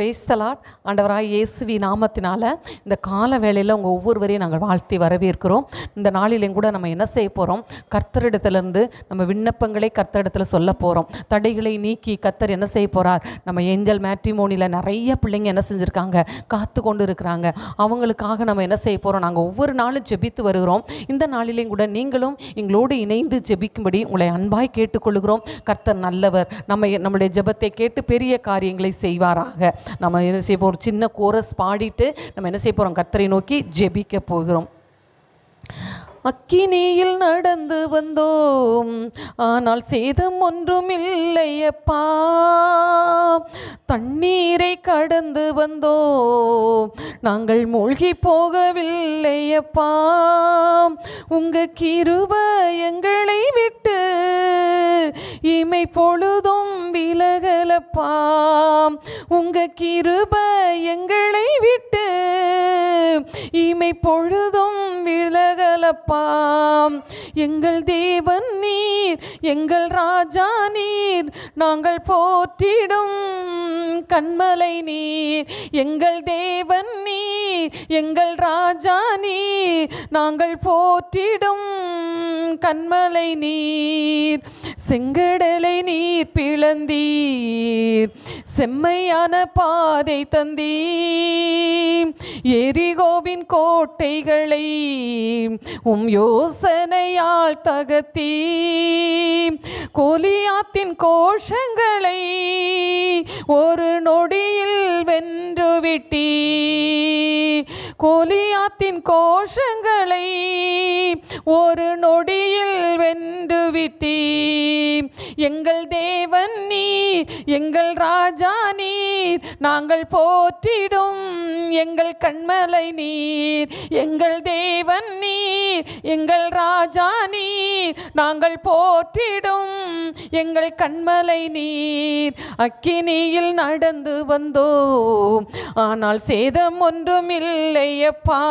Praise the Lord ஆண்டவராக இயேசுவி நாமத்தினால இந்த கால வேளையில் உங்கள் ஒவ்வொருவரையும் நாங்கள் வாழ்த்தி வரவேற்கிறோம். இந்த நாளிலையும் கூட நம்ம என்ன செய்ய போகிறோம் கர்த்தரிடத்துலேருந்து நம்ம விண்ணப்பங்களை கர்த்தரிடத்தில் சொல்ல போகிறோம் தடைகளை நீக்கி கர்த்தர் என்ன செய்ய போகிறார் நம்ம ஏஞ்சல் மேட்ரிமோனியில் நிறைய பிள்ளைங்க என்ன செஞ்சுருக்காங்க? காத்து கொண்டு இருக்கிறாங்க அவங்களுக்காக நம்ம என்ன செய்ய போகிறோம் நாங்கள் ஒவ்வொரு நாளும் ஜெபித்து வருகிறோம். இந்த நாளிலையும் கூட நீங்களும் எங்களோடு இணைந்து ஜெபிக்கும்படி உங்களை அன்பாய் கேட்டுக்கொள்கிறோம். கர்த்தர் நல்லவர். நம்ம நம்முடைய ஜெபத்தை கேட்டு பெரிய காரியங்களை செய்வாராக. நம்ம என்ன செய்ய போகிறோம் சின்ன கோரஸ் பாடிட்டு நம்ம என்ன செய்ய போகிறோம் கர்த்தரை நோக்கி ஜெபிக்க போகிறோம். அக்கினியில் நடந்து வந்தோம். ஆனால் சேதம் ஒன்றும் இல்லையப்பா தண்ணீரை கடந்து வந்தோம். நாங்கள் மூழ்கி போகவில்லையப்பா. உங்க கிருப எங்களை விட்டு இமை பொழுதும் விலகலப்பா. உங்க கிருப எங்களை விட்டு இமை பொழுதும் விலகலப்பா. எங்கள் தேவன் நீர் எங்கள் ராஜா நீர் நாங்கள் போற்றிடும் கண்மலை நீர். எங்கள் தேவன் நீர் எங்கள் ராஜா நீர் நாங்கள் போற்றிடும் கண்மலை நீர். செங்கடலை நீர் பிளந்தீர். செம்மையான பாதை தந்தீர். எரிகோவின் கோட்டைகளை உம் யோசனையால் தகத்தீ கோலியாத்தின் கோஷங்களை ஒரு நொடியில் வென்றுவிட்டீ கோலியாத்தின் கோஷங்களை ஒரு நொடியில் வென்று விட்டீ எங்கள் தேவன் நீ எங்கள் ராஜா நீர் நாங்கள் போற்றிடும் எங்கள் கண்மலை நீர். எங்கள் தேவன் நீர் எங்கள் ராஜா நீர் நாங்கள் போற்றிடும் எங்கள் கண்மலை நீர். அக்கினியில் நடந்து வந்தோம் ஆனால் சேதம் ஒன்றும் இல்லையப்பா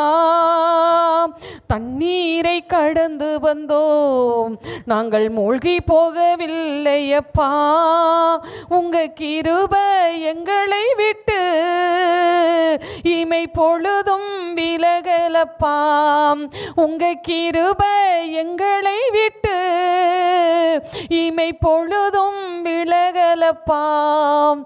தண்ணீரை கடந்து வந்தோம் நாங்கள் மூழ்கி போகவில்லையப்பா உங்க கிருப எங்களை விட்டு இமை பொழுதும் விலகலப்பாம். உங்க கிருப எங்களை விட்டு இமை பொழுதும் விலகலப்பாம்.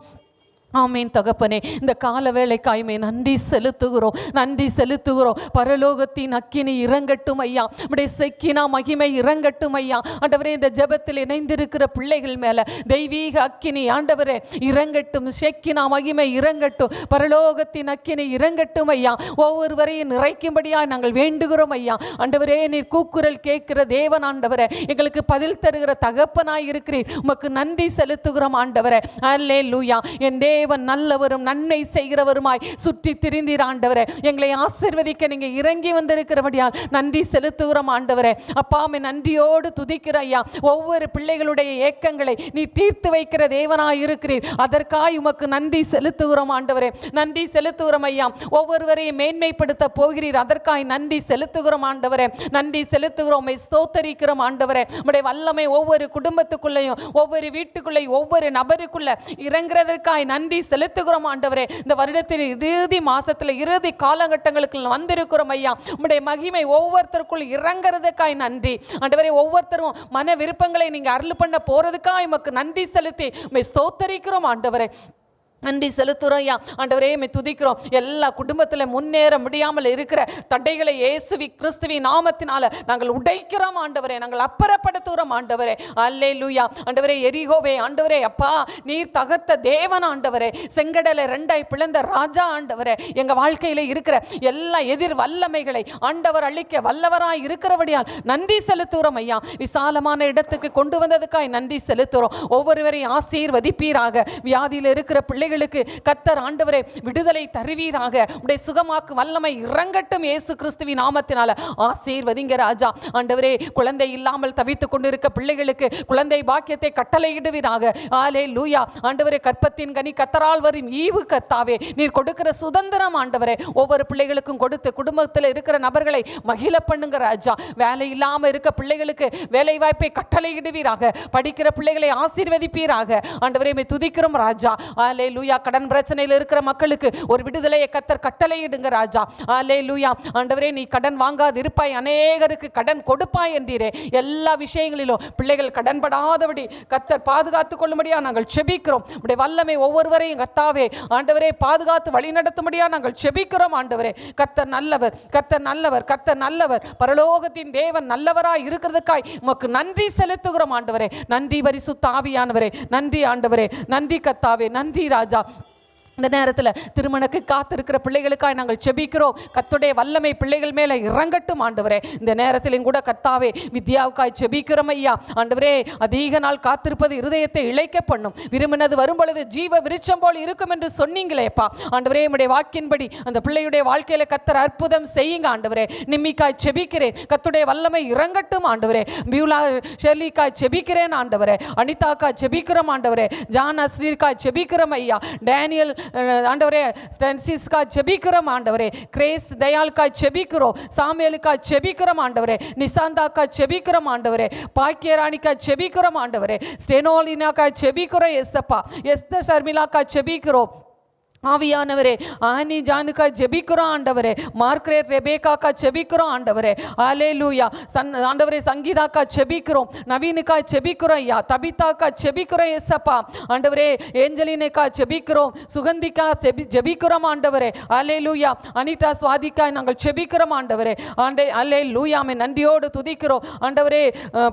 ஆமீன் தகப்பனே. இந்த கால வேலைக்காய்மை நன்றி செலுத்துகிறோம் நன்றி செலுத்துகிறோம். பரலோகத்தின் அக்கினி இறங்கட்டும் ஐயா. உடைய செக்கினா மகிமை இறங்கட்டும் ஐயா. ஆண்டவரே இந்த ஜெபத்தில் இணைந்திருக்கிற பிள்ளைகள் மேலே தெய்வீக அக்கினி ஆண்டவரே இறங்கட்டும். செக்கினா மகிமை இறங்கட்டும். பரலோகத்தின் அக்கினி இறங்கட்டும் ஐயா. ஒவ்வொருவரையும் நிறைக்கும்படியா நாங்கள் வேண்டுகிறோம் ஐயா. ஆண்டவரே நீர் கூக்குரல் கேட்கிற தேவன் ஆண்டவரே எங்களுக்கு பதில் தருகிற தகப்பனாய் இருக்கிறீர். உமக்கு நன்றி செலுத்துகிறோம் ஆண்டவரே. அல்லே லூயா என் தேவன் நல்லவரும் நன்மை செய்கிறவருமாய் சுற்றி திரிந்தீர் ஆண்டவரே. எங்களை ஆசிர்வதிக்க நீங்க இறங்கி வந்திருக்கிறபடியால் நன்றி செலுத்துகிறோம் ஆண்டவரே. அப்பாமை நன்றியோடு துதிக்கிற ஐயா ஒவ்வொரு பிள்ளைகளுடைய ஏக்கங்களை நீ தீர்த்து வைக்கிற தேவனாய் இருக்கிறீர். அதற்காய் உமக்கு நன்றி செலுத்துகிறோம் ஆண்டவரே. நன்றி செலுத்துகிறோம் ஐயா. ஒவ்வொருவரையும் மேன்மைப்படுத்த போகிறீர். அதற்காய் நன்றி செலுத்துகிறோம் ஆண்டவரே. நன்றி செலுத்துகிறோம். ஸ்தோத்தரிக்கிறோம் ஆண்டவரே. உடைய வல்லமை ஒவ்வொரு குடும்பத்துக்குள்ளேயும் ஒவ்வொரு வீட்டுக்குள்ளேயும் ஒவ்வொரு நபருக்குள்ள இறங்குறதற்காய் நன்றி செலுத்துகிறோம் ஆண்டவரே. இந்த வருடத்தின் இறுதி மாசத்துல இறுதி காலகட்டங்களுக்கு வந்திருக்கிறோம் ஐயா. உங்களுடைய மகிமை ஒவ்வொருத்தருக்குள் இறங்குறதுக்காய் நன்றி. ஆண்டவரே ஒவ்வொருத்தரும் மன விருப்பங்களை நீங்க அருள் பண்ண போறதுக்காய் உமக்கு நன்றி செலுத்தி உண்மை ஸ்தோத்தரிக்கிறோம் ஆண்டவரே. நன்றி செலுத்துகிறோம் ஐயா. ஆண்டவரே மே துதிக்கிறோம். எல்லா குடும்பத்தில் முன்னேற முடியாமல் இருக்கிற தடைகளை இயேசுவி கிறிஸ்துவி நாமத்தினால நாங்கள் உடைக்கிறோம் ஆண்டவரே. நாங்கள் அப்புறப்படுத்துகிறோம் ஆண்டவரே. அல்லே லூயா ஆண்டவரே எரிகோவே. ஆண்டவரே அப்பா நீர் தகர்த்த தேவன் ஆண்டவரே. செங்கடலை ரெண்டாய் பிளந்த ராஜா ஆண்டவரே. எங்கள் வாழ்க்கையில் இருக்கிற எல்லா எதிர் வல்லமைகளை ஆண்டவர் அழிக்க வல்லவராய் இருக்கிறபடியால் நன்றி செலுத்துகிறோம் ஐயா. விசாலமான இடத்துக்கு கொண்டு வந்ததுக்காய் நன்றி செலுத்துகிறோம். ஒவ்வொருவரையும் ஆசீர்வதிப்பீராக. வியாதியில் இருக்கிற பிள்ளைகள் பிள்ளைகளுக்கு கத்தர் ஆண்டவரே விடுதலை தருவீராக. உடைய சுகமாக்கு வல்லமை இறங்கட்டும் இயேசு கிறிஸ்துவின் நாமத்தினால. ஆசீர்வதிங்க ராஜா. ஆண்டவரே குழந்தை இல்லாமல் தவித்துக் கொண்டிருக்க பிள்ளைகளுக்கு குழந்தை பாக்கியத்தை கட்டளையிடுவீராக. ஆலே லூயா ஆண்டவரே கற்பத்தின் கனி கத்தரால் வரும் ஈவு கத்தாவே. நீர் கொடுக்கிற சுதந்திரம் ஆண்டவரே. ஒவ்வொரு பிள்ளைகளுக்கும் கொடுத்து குடும்பத்தில் இருக்கிற நபர்களை மகிழ பண்ணுங்க ராஜா. வேலை இல்லாமல் இருக்க பிள்ளைகளுக்கு வேலை வாய்ப்பை கட்டளையிடுவீராக. படிக்கிற பிள்ளைகளை ஆசீர்வதிப்பீராக. ஆண்டவரே துதிக்கிறோம் ராஜா. ஆலே லூயா லூயா கடன் பிரச்சனையில் இருக்கிற மக்களுக்கு ஒரு விடுதலையை கத்தர் கட்டளையிடுங்க ராஜா. ஆலே லூயா ஆண்டவரே நீ கடன் வாங்காது இருப்பாய். அநேகருக்கு கடன் கொடுப்பாய் என்றீரே. எல்லா விஷயங்களிலும் பிள்ளைகள் கடன்படாதபடி கத்தர் பாதுகாத்து கொள்ளும்படியா நாங்கள் செபிக்கிறோம். உடைய வல்லமை ஒவ்வொருவரையும் கத்தாவே. ஆண்டவரே பாதுகாத்து வழிநடத்தும்படியா நாங்கள் செபிக்கிறோம் ஆண்டவரே. கத்தர் நல்லவர் கத்தர் நல்லவர் கத்தர் நல்லவர். பரலோகத்தின் தேவன் நல்லவராய் இருக்கிறதுக்காய் உமக்கு நன்றி செலுத்துகிறோம் ஆண்டவரே. நன்றி வரிசு தாவியானவரே நன்றி ஆண்டவரே. நன்றி கத்தாவே. நன்றி ராஜா. 자, இந்த நேரத்தில் திருமணக்கு காத்திருக்கிற பிள்ளைகளுக்காக நாங்கள் செபிக்கிறோம். கத்துடைய வல்லமை பிள்ளைகள் மேலே இறங்கட்டும் ஆண்டவரே. இந்த நேரத்திலும் கூட கத்தாவே வித்யாவுக்காய் செபிக்கிறோம் ஐயா. ஆண்டவரே அதிக நாள் காத்திருப்பது இருதயத்தை இழைக்க பண்ணும். விரும்பினது வரும் பொழுது ஜீவ விருட்சம் போல் இருக்கும் என்று சொன்னீங்களேப்பா ஆண்டவரே என்னுடைய வாக்கின்படி அந்த பிள்ளையுடைய வாழ்க்கையில் கத்தர் அற்புதம் செய்யுங்க ஆண்டவரே. நிம்மிக்காய் செபிக்கிறேன். கத்துடைய வல்லமை இறங்கட்டும் ஆண்டவரே. பியூலா ஷெர்லிக்காய் செபிக்கிறேன் ஆண்டவரே. அனிதாக்காய் செபிக்கிறோம் ஆண்டவரே. ஜான் அஸ்ரீர்காய் செபிக்கிறோம் ஐயா. டேனியல் ஆண்டவரே ஸ்டென்சிஸ்காய் ஜெபிக்கிறோம் ஆண்டவரே. கிரேஸ் தயாளுக்காக ஜெபிக்கிறோம் சாமியலுக்காக ஜெபிக்கிறோம் ஆண்டவரே. நிசாந்தாக்கா ஜெபிக்கிறோம் ஆண்டவரே. பாக்கியராணிக்கா ஜெபிக்கிறோம் ஆண்டவரே. ஸ்டெனோலினாக்கா ஜெபிக்கிறோம் எஸ்தப்பா. எஸ்த சர்மிலாக்கா ஜெபிக்கிறோம். ஆவியானவரே ஆனி ஜானுக்கா ஜெபிக்கிறோம் ஆண்டவரே மார்க்ரே ரெபேக்காக்கா ஜெபிக்கிறோம் ஆண்டவரே. ஆலே லூயா சன் ஆண்டவரே சங்கீதாக்கா ஜெபிக்கிறோம் நவீனுக்கா ஜெபிக்கிறோம் ஐயா தபிதாக்கா ஜெபிக்கிறோம் எஸ்ஸப்பா ஆண்டவரே ஏஞ்சலினுக்கா ஜெபிக்கிறோம் சுகந்திக்கா செபி ஜெபிக்கிறோம் ஆண்டவரே. ஆலே லூயா அனிதா சுவாதிக்கா நாங்கள் ஜெபிக்கிறோம் ஆண்டவரே. ஆண்டே அலே லூயாமே நன்றியோடு துதிக்கிறோம். ஆண்டவரே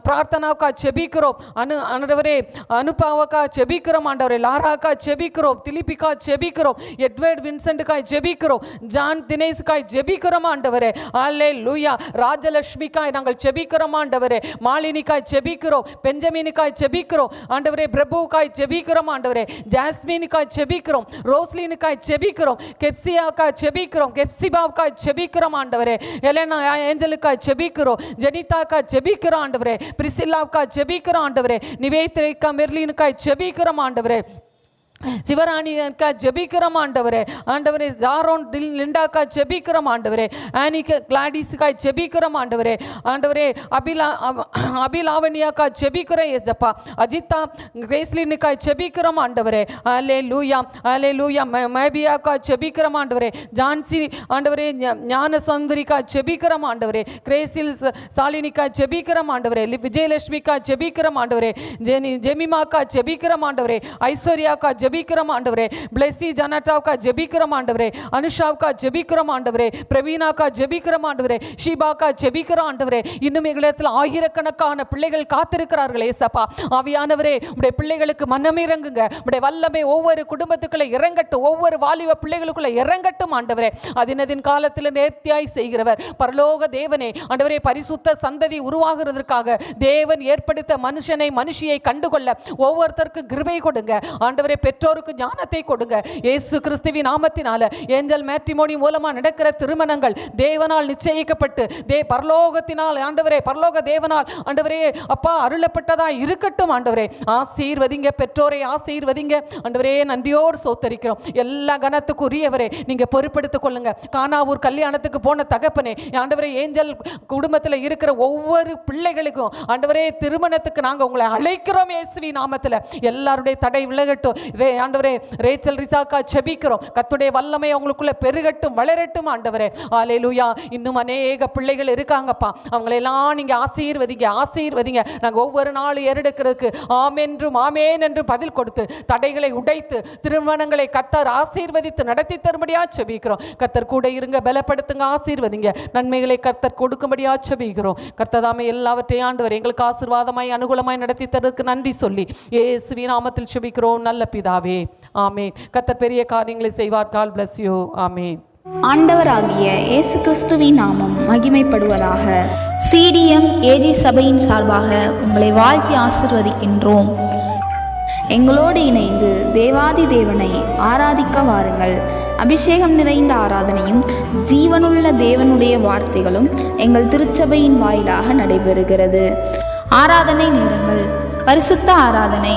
பிரார்த்தனாக்கா பிரார்த்தனாவுக்கா ஜெபிக்கிறோம். அனு ஆண்டவரே அனுபாவக்கா ஜெபிக்கிறோம் ஆண்டவரே. லாராக்கா ஜெபிக்கிறோம் திலிப்பிக்கா ஜெபிக்கிறோம். எட்வர்ட் வின்சென்ட்டுக்காய் ஜெபிக்கிறோம். ஜான் தினேஷுக்காய் ஜெபிக்கிறோம் ஆண்டவரே. அல்லே லூயா ராஜலட்சுமிக்காய் நாங்கள் ஜெபிக்கிறோம் ஆண்டவரே. மாலினிக்காய் ஜெபிக்கிறோம். பெஞ்சமினுக்காய் ஜெபிக்கிறோம். ஆண்டவரே பிரபுவுக்காய் ஜெபிக்கிறோம் ஆண்டவரே. ஜாஸ்மினுக்காய் ஜெபிக்கிறோம். ரோஸ்லினுக்காய் ஜெபிக்கிறோம். கெப்சியாக்காய் ஜெபிக்கிறோம். கெப்சிபாவுக்காய் ஜெபிக்கிறோம் ஆண்டவரே. எலனா ஏஞ்சலுக்காய் ஜெபிக்கிறோம். ஜெனிதாக்காய் ஜெபிக்கிறோம் ஆண்டவரே. பிரிசில்லாவுக்காய் ஜெபிக்கிறோம் ஆண்டவரே. நிவேத்திரைக்கா மெர்லினுக்காய் ஜெபிக்கிறோம் ஆண்டவரே. சிவராணிக்கா ஜெபிக்கிறோம் ஆண்டவரே. ஆண்டவரே ஜாரோன் தில் லிண்டாக்கா ஜெபிக்கிறோம் ஆண்டவரே. ஆனிக்கு கிளாடிஸுக்காய் ஜெபிக்கிறோம் ஆண்டவரே. ஆண்டவரே அபிலா அபிலாவணியாக்கா ஜெபிக்கிறோம் ஏசப்பா. அஜித்தா கிரேஸ்லினுக்காய் ஜெபிக்கிறோம் ஆண்டவரே. அலே லூயா அலே லூயா மேபியாக்கா ஜெபிக்கிறோம் ஆண்டவரே. ஜான்சி ஆண்டவரே ஞான சௌந்தரிக்கா ஜெபிக்கிறோம் ஆண்டவரே. கிரேசில் சாலினிக்கா ஜெபிக்கிறோம் ஆண்டவரே. விஜயலட்சுமிக்கா ஜெபிக்கிறோம் ஆண்டவரே. ஜெனி ஜெமிமாக்கா ஜெபிக்கிறோம் ஆண்டவரே. ஐஸ்வர்யாக்கா ஜபிக்கிறோம் ஆண்டவரே? பிளெஸி ஜனட்டாவுக்கா ஜபிக்கிறோம் ஆண்டவரே? அனுஷாவுக்கா ஜபிக்கிறோம் ஆண்டவரே? பிரவீனாக்கா ஜபிக்கிறோம் ஆண்டவரே? ஷீபாக்கா ஜபிக்கிறோம் ஆண்டவரே. இன்னும் எங்களிடத்தில் ஆயிரக்கணக்கான பிள்ளைகள் காத்திருக்கிறார்கள் ஏசப்பா. ஆவியானவரே உடைய பிள்ளைகளுக்கு மனமிறங்குங்க உடைய வல்லமை ஒவ்வொரு குடும்பத்துக்குள்ளே இறங்கட்டும். ஒவ்வொரு வாலிப பிள்ளைகளுக்குள்ள இறங்கட்டும் ஆண்டவரே. அதினதின் காலத்தில் நேர்த்தியாய் செய்கிறவர். பரலோக தேவனே ஆண்டவரே பரிசுத்த சந்ததி உருவாகிறதற்காக தேவன் ஏற்படுத்த மனுஷனை மனுஷியை கண்டுகொள்ள ஒவ்வொருத்தருக்கு கிருபை கொடுங்க. ஆண்டவரே பெற்றோருக்கு ஞானத்தை கொடுங்க. இயேசு கிறிஸ்துவின் நாமத்தினால ஏஞ்சல் மேட்ரிமோனி மூலமாக நடக்கிற திருமணங்கள் தேவனால் நிச்சயிக்கப்பட்டு தே பரலோகத்தினால் ஆண்டவரே பரலோக தேவனால் ஆண்டவரே அப்பா அருளப்பட்டதா இருக்கட்டும் ஆண்டவரே. ஆசீர்வதிங்க பெற்றோரை ஆசீர்வதிங்க. ஆண்டவரே நன்றியோடு சோத்தரிக்கிறோம். எல்லா கனத்துக்கு உரியவரே நீங்க பொறுப்படுத்திக் கொள்ளுங்க. கானாவூர் கல்யாணத்துக்கு போன தகப்பனே ஆண்டவரே ஏஞ்சல் குடும்பத்தில் இருக்கிற ஒவ்வொரு பிள்ளைகளுக்கும் ஆண்டவரே திருமணத்துக்கு நாங்கள் உங்களை அழைக்கிறோம் இயேசுவி நாமத்தில். எல்லாருடைய தடை விலகட்டும். ஆண்டவரே ஆண்டவரே ரேச்சல் ரிசாக்கா செபிக்கிறோம். கத்துடைய வல்லமை அவங்களுக்குள்ள பெருகட்டும் வளரட்டும் ஆண்டவரே. ஆலேலூயா இன்னும் அநேக பிள்ளைகள் இருக்காங்கப்பா. அவங்களெல்லாம் நீங்க ஆசீர்வதிங்க ஆசீர்வதிங்க. நாங்க ஒவ்வொரு நாள் ஏறெடுக்கிறதுக்கு ஆமென்றும் ஆமேன் என்று பதில் கொடுத்து தடைகளை உடைத்து திருமணங்களை கத்தார் ஆசீர்வதித்து நடத்தி தரும்படியா செபிக்கிறோம். கத்தர் கூட இருங்க பலப்படுத்துங்க ஆசீர்வதிங்க. நன்மைகளை கத்தர் கொடுக்கும்படியா செபிக்கிறோம். கர்த்ததாமே எல்லாவற்றையும் ஆண்டவர் எங்களுக்கு ஆசீர்வாதமாய் அனுகூலமாய் நடத்தி தருவதற்கு நன்றி சொல்லி இயேசுவி நாமத்தில் செபிக்கிறோம். நல்ல பிதாவே ஆமேன். கத்தர் பெரிய காரியங்களை செய்வார். கால் பிளஸ் யூ ஆமேன். ஆண்டவராகிய இயேசு கிறிஸ்துவின் நாமம் மகிமைப்படுவதாக. சிடிஎம் ஏஜி சபையின் சார்பாக உங்களை வாழ்த்தி ஆசிர்வதிக்கின்றோம். எங்களோடு இணைந்து தேவாதி தேவனை ஆராதிக்க வாருங்கள். அபிஷேகம் நிறைந்த ஆராதனையும் ஜீவனுள்ள தேவனுடைய வார்த்தைகளும் எங்கள் திருச்சபையின் வாயிலாக நடைபெறுகிறது. ஆராதனை நேரங்கள் பரிசுத்த ஆராதனை